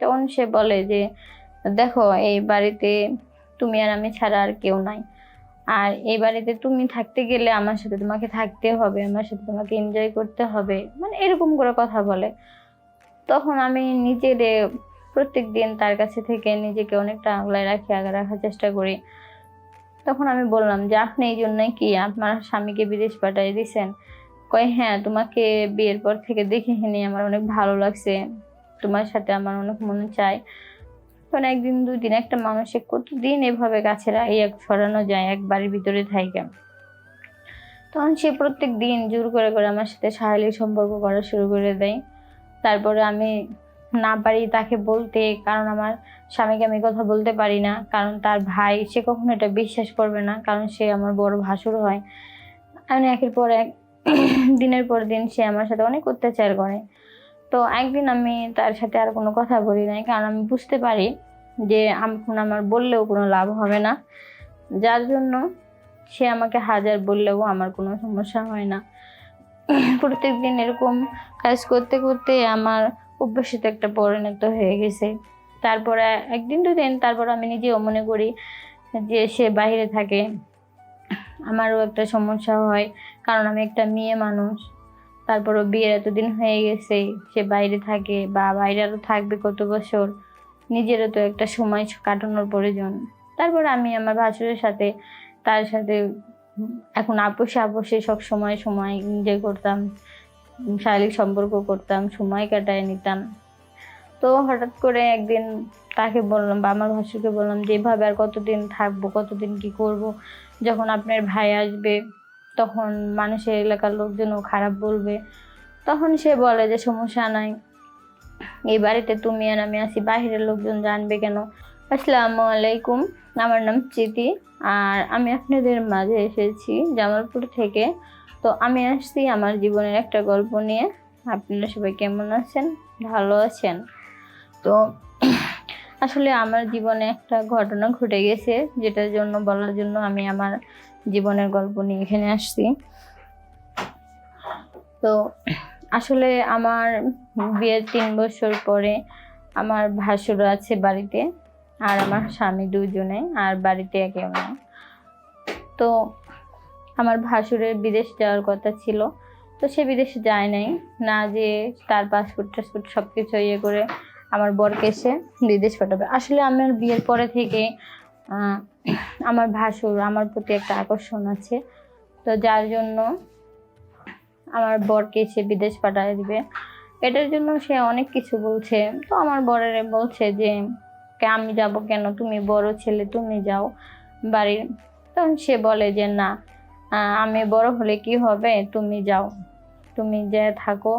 তখন সে বলে যে, দেখো, এই বাড়িতে তুমি আর আমি ছাড়া আর কেউ নাই। আর এই বাড়িতে তুমি থাকতে গেলে আমার সাথে তোমাকে থাকতে হবে, আমার সাথে তোমাকে এনজয় করতে হবে। মানে এরকম করে কথা বলে। তখন আমি নিজের প্রত্যেক দিন তার কাছে থেকে নিজেকে অনেকটা আগলায় রাখি, আগে রাখার চেষ্টা করি। তখন আমি বললাম যে, আপনি এই জন্যই কি আপনার স্বামীকে বিদেশ পাঠিয়ে দিয়েছেন? কয় হ্যাঁ তোমাকে বিয়ের পর থেকে দেখে হেনে আমার অনেক ভালো লাগছে। তোমার সাথে আমার অনেক মনে চায়। তখন একদিন দুই দিন একটা মানুষে কতদিন এভাবে কাছে এই এক ছড়ানো যায়, এক বাড়ির ভিতরে থাকে। তখন সে প্রত্যেক দিন জোর করে করে আমার সাথে শারীরিক সম্পর্ক করা শুরু করে দেয়। তারপরে আমি না পারি তাকে বলতে, কারণ আমার স্বামীকে আমি কথা বলতে পারি না। কারণ তার ভাই, সে কখনো এটা বিশ্বাস করবে না, কারণ সে আমার বড় ভাসুর হয়। আমি একের পর এক, দিনের পর দিন সে আমার সাথে অনেক অত্যাচার করে। তো একদিন আমি তার সাথে আর কোনো কথা বলি নাই, কারণ আমি বুঝতে পারি যে এখন আমার বললেও কোনো লাভ হবে না। যার জন্য সে আমাকে হাজার বললেও আমার কোনো সমস্যা হয় না। প্রত্যেক দিন এরকম কাজ করতে করতে আমার অভ্যাসিত একটা পরিণত হয়ে গেছে। তারপরে একদিন দুদিন তারপর আমি নিজেও মনে করি যে সে বাইরে থাকে, আমারও একটা সমস্যা হয়, কারণ আমি একটা মেয়ে মানুষ। তারপরও বিয়ের এতদিন হয়ে গেছে, সে বাইরে থাকে, বা বাইরে আরও থাকবে কত বছর? নিজেরও তো একটা সময় কাটানোর প্রয়োজন। তারপর আমি আমার ভাসুরের সাথে, তার সাথে এখন আপোষে আপোষে সব সময় সময় এনজয় করতাম, শারীরিক সম্পর্ক করতাম, সময় কাটায় নিতাম। তো হঠাৎ করে একদিন তাকে বললাম বা আমার ভাসুরকে বললাম, যে এভাবে আর কতদিন থাকব, কতদিন কি করব? যখন আপনার ভাই আসবে তখন মানুষের এলাকার লোকজনও খারাপ বলবে। তখন সে বলে যে, সমস্যা নাই। এই বাড়িতে তুমি আর আমি আছি। বাইরের লোকজন জানবে কেন? আসসালামু আলাইকুম। আমার নাম চিতি। আর আমি আপনাদের মাঝে এসেছি জামালপুর থেকে। তো আমি আসছি আমার জীবনের একটা গল্প নিয়ে। আপনারা সবাই কেমন আছেন? ভালো আছেন? তো আসলে আমার জীবনে একটা ঘটনা ঘটে গেছে, যেটার জন্য বলার জন্য আমি আমার জীবনের গল্প নিয়ে এখানে আসছি। তো আসলে আমার বিয়ের তিন বছর পরে আমার ভাসুর আছে বাড়িতে আর আমার স্বামী দুজনে আর বাড়িতে কেউ নেই তো আমার ভাসুরের বিদেশ যাওয়ার কথা ছিল, তো সে বিদেশে যায় নাই। না যে তার পাসপোর্ট টাসপোর্ট সব কিছু ইয়ে করে আমার বরকে সে বিদেশ পাঠাবে আসলে আমার বিয়ের পরে থেকে আমার ভাসুর আমার প্রতি একটা আকর্ষণ আছে। তো যার জন্য আমার বরকে সে বিদেশ পাঠিয়ে দিবে। এটার জন্য সে অনেক কিছু বলছে। তো আমার বরের বলছে যে, "কে, আমি যাব কেন? তুমি বড় ছেলে, তুমি যাও বাড়ির। তখন সে বলে যে, না আমি বড় হলে কি হবে? তুমি যাও। তুমি যে থাকো।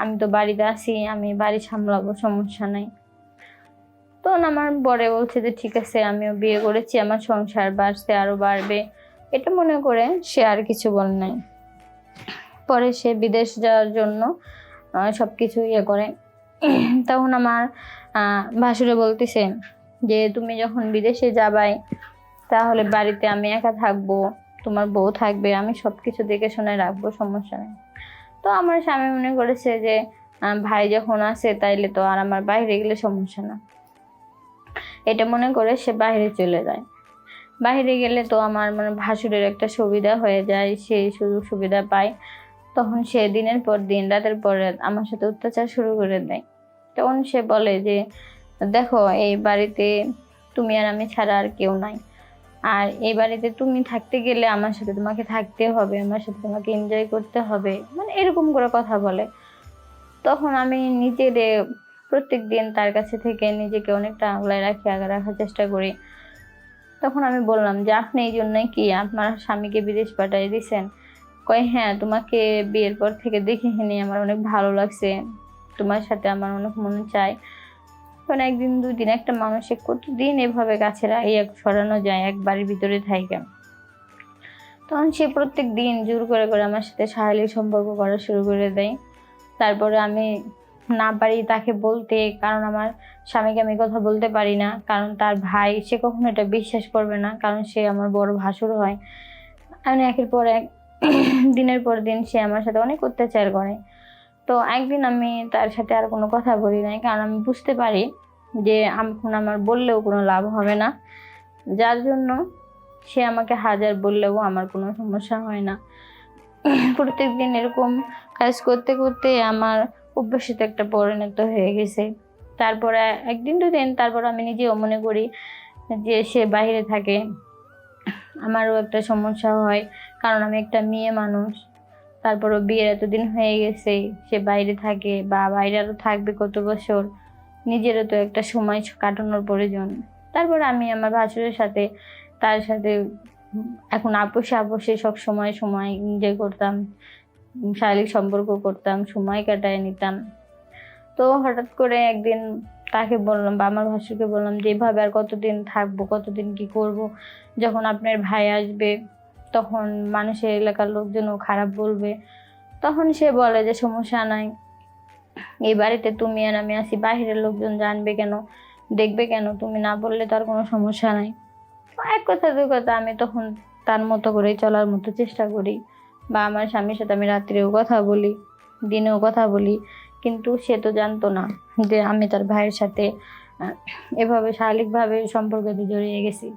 আমি তো বাড়িতে আছি, আমি বাড়ি সামলাবো, সমস্যা নাই। তখন আমার বরে বলছে যে, ঠিক আছে, আমিও বিয়ে করেছি, আমার সংসার বাড়ছে আরও বাড়বে। এটা মনে করে সে আর কিছু বল নাই। পরে সে বিদেশ যাওয়ার জন্য সব কিছু ইয়ে করে। তখন আমার ভাসুরে বলতেছে যে, তুমি যখন বিদেশে যাবাই, তাহলে বাড়িতে আমি একা থাকব, তোমার বউ থাকবে, আমি সব কিছু দেখে শুনে রাখব, সমস্যা নেই। তো আমার স্বামী মনে করেছে যে ভাই যখন আসে তাইলে তো আর আমার বাইরে গেলে সমস্যা না। এটা মনে করে সে বাইরে চলে যায়। বাইরে গেলে তো আমার মানে ভাসুরের একটা সুবিধা হয়ে যায়, সে সুযোগ সুবিধা পায়। তখন সে দিনের পর দিন, রাতের পর আমার সাথে অত্যাচার শুরু করে দেয়। তখন সে বলে যে, দেখো, এই বাড়িতে তুমি আর আমি ছাড়া আর কেউ নাই। আর এই বাড়িতে তুমি থাকতে গেলে আমার সাথে তোমাকে থাকতে হবে, আমার সাথে তোমাকে এনজয় করতে হবে মানে এরকম করে কথা বলে। তখন আমি নিজের প্রত্যেক দিন তার কাছে থেকে নিজেকে অনেকটা আগলায় রাখি, আগে রাখার চেষ্টা করি। তখন আমি বললাম যে, আপনি এই জন্যই কি আপনার স্বামীকে বিদেশ পাঠিয়ে দিয়েছেন? কয় হ্যাঁ তোমাকে বিয়ের পর থেকে দেখে হেনে আমার অনেক ভালো লাগছে। তোমার সাথে আমার অনেক মনে চায়। তখন একদিন দুই দিন একটা মানুষে কতদিন এভাবে এই এক ছড়ানো যায়, এক বাড়ির ভিতরে থাকে। তখন সে প্রত্যেক দিন জোর করে করে আমার সাথে শারীরিক সম্পর্ক করা শুরু করে দেয়। তারপরে আমি না পারি তাকে বলতে, কারণ আমার স্বামীকে আমি কথা বলতে পারি না, কারণ তার ভাই, সে কখনো এটা বিশ্বাস করবে না, কারণ সে আমার বড় ভাসুর হয়। আমি একের পর এক, দিনের পর দিন সে আমার সাথে অনেক অত্যাচার করে। তো একদিন আমি তার সাথে আর কোনো কথা বলি নাই, কারণ আমি বুঝতে পারি যে এখন আমার বললেও কোনো লাভ হবে না। যার জন্য সে আমাকে হাজার বললেও আমার কোনো সমস্যা হয় না। প্রত্যেক দিন এরকম কাজ করতে করতে আমার অভ্যাসিত একটা পরিণত হয়ে গেছে। তারপরে একদিন দুদিন তারপর আমি নিজেও মনে করি যে সে বাইরে থাকে, আমারও একটা সমস্যা হয়, কারণ আমি একটা মেয়ে মানুষ। তারপরও বিয়ের এতদিন হয়ে গেছে, সে বাইরে থাকে, বা বাইরে আরও থাকবে কত বছর, নিজেরও তো একটা সময় কাটানোর প্রয়োজন। তারপর আমি আমার ভাসুরের সাথে, তার সাথে, এখন আপোষে আপোষে সব সময় সময় এনজয় করতাম, শারীরিক সম্পর্ক করতাম, সময় কাটায় নিতাম। তো হঠাৎ করে একদিন তাকে বললাম, বা আমার ভাসুরকে বললাম, যে, এভাবে আর কতদিন থাকব, কতদিন কি করব? যখন আপনার ভাই আসবে তখন মানুষের এলাকার লোকজনও খারাপ বলবে। তখন সে বলে যে, সমস্যা নাই। এই বাড়িতে তুমি আর আমি আছি। বাইরের লোকজন জানবে কেন? দেখবে কেন? তুমি না বললে তার কোনো সমস্যা নাই। এক কথা, দুই কথা, আমি তখন তার মতো করেই চলার মতো চেষ্টা করি। বা আমার স্বামীর সাথে আমি রাত্রেও কথা বলি, দিনেও কথা বলি। কিন্তু সে তো জানতো না যে, আমি তার ভাইয়ের সাথে এভাবে শারীরিকভাবে সম্পর্কতে জড়িয়ে গেছি।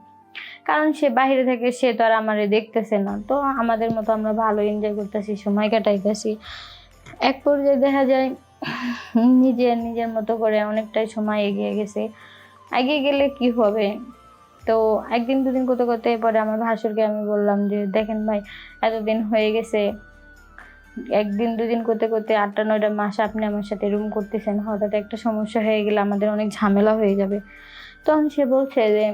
কারণ সে বাইরে থেকে সে তো আর আমারে দেখতেছে না। তো আমাদের মতো আমরা ভালো এনজয় করতেছি, সময় কাটাইতেছি। এক পর্যায়ে দেখা যায় নিজের নিজের মতো করে অনেকটাই সময় এগিয়ে গেছে। এগিয়ে গেলে কি হবে? তো একদিন দুদিন করতে করতে পরে আমার ভাসুরকে আমি বললাম যে, দেখেন ভাই, এতদিন হয়ে গেছে। একদিন দুদিন করতে করতে আটটা নয়টা মাস আপনি আমার সাথে রুম করতেছেন। হঠাৎ একটা সমস্যা হয়ে গেলে আমাদের অনেক ঝামেলা হয়ে যাবে। তখন সে বলছে যে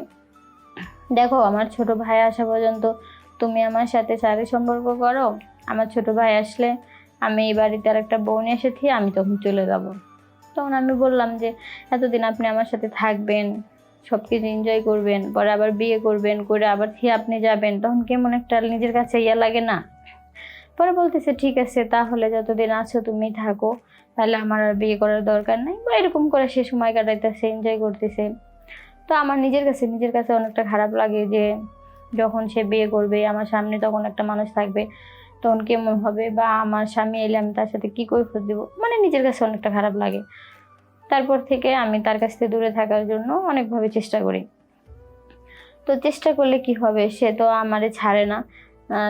দেখো, আমার ছোট ভাই আসা পর্যন্ত তুমি আমার সাথে শারীরিক সম্পর্ক করো। আমার ছোট ভাই আসলে আমি এই বাড়িতে আর একটা বোন এসেছি, আমি তখন চলে যাব। তখন আমি বললাম যে, এতদিন আপনি আমার সাথে থাকবেন সব কিছু এনজয় করবেন, পরে আবার বিয়ে করবেন, করে আবার থেকে আপনি যাবেন, তখন কেমন একটা নিজের কাছে ইয়া লাগে না? পরে বলতেছে, ঠিক আছে, তাহলে যতদিন আছো তুমি থাকো, তাহলে আমার আর বিয়ে করার দরকার নেই। বা এরকম করে সে সময় কাটাইতেছে এনজয় করতেছে। তো আমার নিজের কাছে নিজের কাছে অনেকটা খারাপ লাগে যে যখন সে বিয়ে করবে, আমার সামনে তখন একটা মানুষ থাকবে, তখন কেমন হবে বা আমার স্বামী এলে আমি তার সাথে কী কৈফত দেবো মানে নিজের কাছে অনেকটা খারাপ লাগে। তারপর থেকে আমি তার কাছ থেকে দূরে থাকার জন্য অনেকভাবে চেষ্টা করি। তো চেষ্টা করলে কি হবে? সে তো আমারে ছাড়ে না।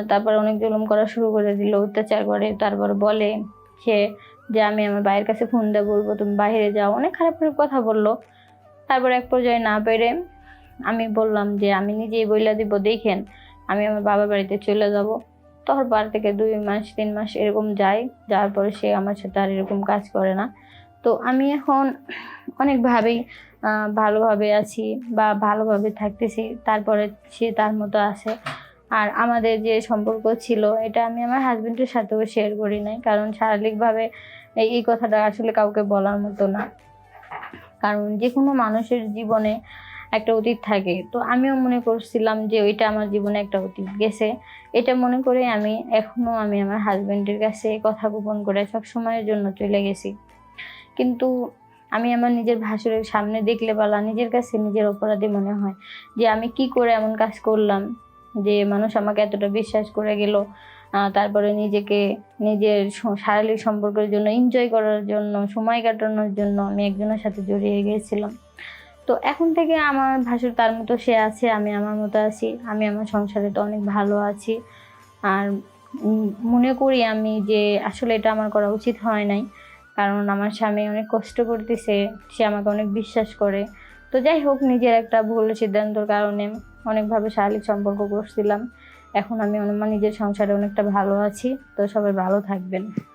তারপর অনেক জুলুম করা শুরু করে দিল, অত্যাচার করে। তারপর বলে সে যে, আমি আমার ভাইয়ের কাছে ফোন দিয়ে বলব, তুমি বাইরে যাও। অনেক খারাপ খারাপ কথা বলল। তারপর এক পর্যায়ে না পেরে আমি বললাম যে, আমি নিজেই বইলা দিব, দেখেন, আমি আমার বাবার বাড়িতে চলে যাব। তখন বার থেকে দুই মাস, তিন মাস এরকম যাই যাওয়ার পরে সে আমার সাথে আর এরকম কাজ করে না। তো আমি এখন অনেকভাবেই ভালোভাবে আছি বা ভালোভাবে থাকতেছি, তারপরে সে তার মতো আছে। আর আমাদের যে সম্পর্ক ছিল, এটা আমি আমার হাজব্যান্ডের সাথেও শেয়ার করি নাই, কারণ শারীরিকভাবে এই কথাটা আসলে কাউকে বলার মতো না। কারণ যে কোনো মানুষের জীবনে একটা অতীত থাকে। তো আমিও মনে করছিলাম যে ওইটা আমার জীবনে একটা অতীত গেছে। এটা মনে করে আমি এখনও আমি আমার হাজব্যান্ডের কাছে কথা গোপন করে সব সময়ের জন্য চলে গেছি। কিন্তু আমি আমার নিজের ভাসুরের সামনে দেখলে বলা নিজের কাছে নিজের অপরাধী মনে হয় যে আমি কি করে এমন কাজ করলাম। যে মানুষ আমাকে এতটা বিশ্বাস করে গেল তারপরে নিজেকে নিজের শারীরিক সম্পর্কের জন্য এনজয় করার জন্য, সময় কাটানোর জন্য আমি একজনের সাথে জড়িয়ে গিয়েছিলাম। তো এখন থেকে আমার ভাসুর তার মতো সে আছে, আমি আমার মতো আছি, আমি আমার সংসারে তো অনেক ভালো আছি। আর মনে করি আমি যে আসলে এটা আমার করা উচিত হয় নাই, কারণ আমার স্বামী অনেক কষ্ট করতেছে, সে আমাকে অনেক বিশ্বাস করে। তো যাই হোক, নিজের একটা ভুল সিদ্ধান্তর কারণে অনেকভাবে শারীরিক সম্পর্ক করছিলাম। এখন আমি আমার নিজের সংসারে অনেকটা ভালো আছি। তো সবাই ভালো থাকবেন।